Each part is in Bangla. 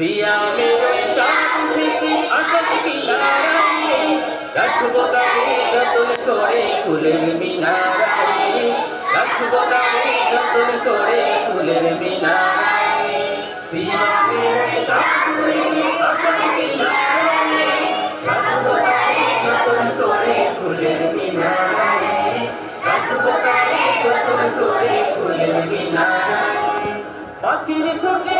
সিয়ামের চাঁদ থেকে আকাশ কিনারায়। রাখব তারে যতন করে ফুলের মিনারায়। রাখব তারে যতন করে ফুলের মিনারায়। সিয়ামের চাঁদ থেকে আকাশ কিনারায়। রাখব তারে যতন করে ফুলের মিনারায়। রাখব তারে যতন করে ফুলের মিনারায়। পাখির ঠোঁটে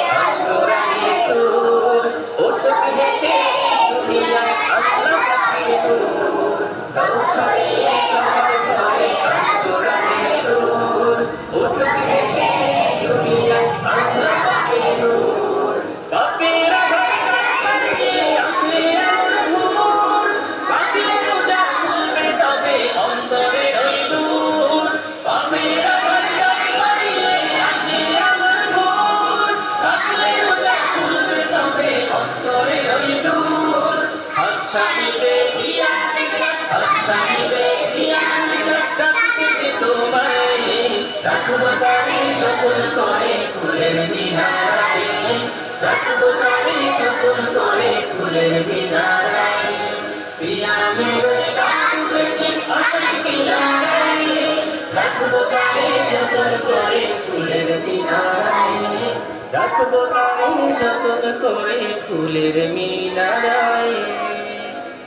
রাখব তারে যতন করে ফুলের মিনারায় রাখব তারে যতন করে ফুলের মিনারায় সিয়ামের উঠেছে রাখব তারে যতন করে ফুলের মিনারায়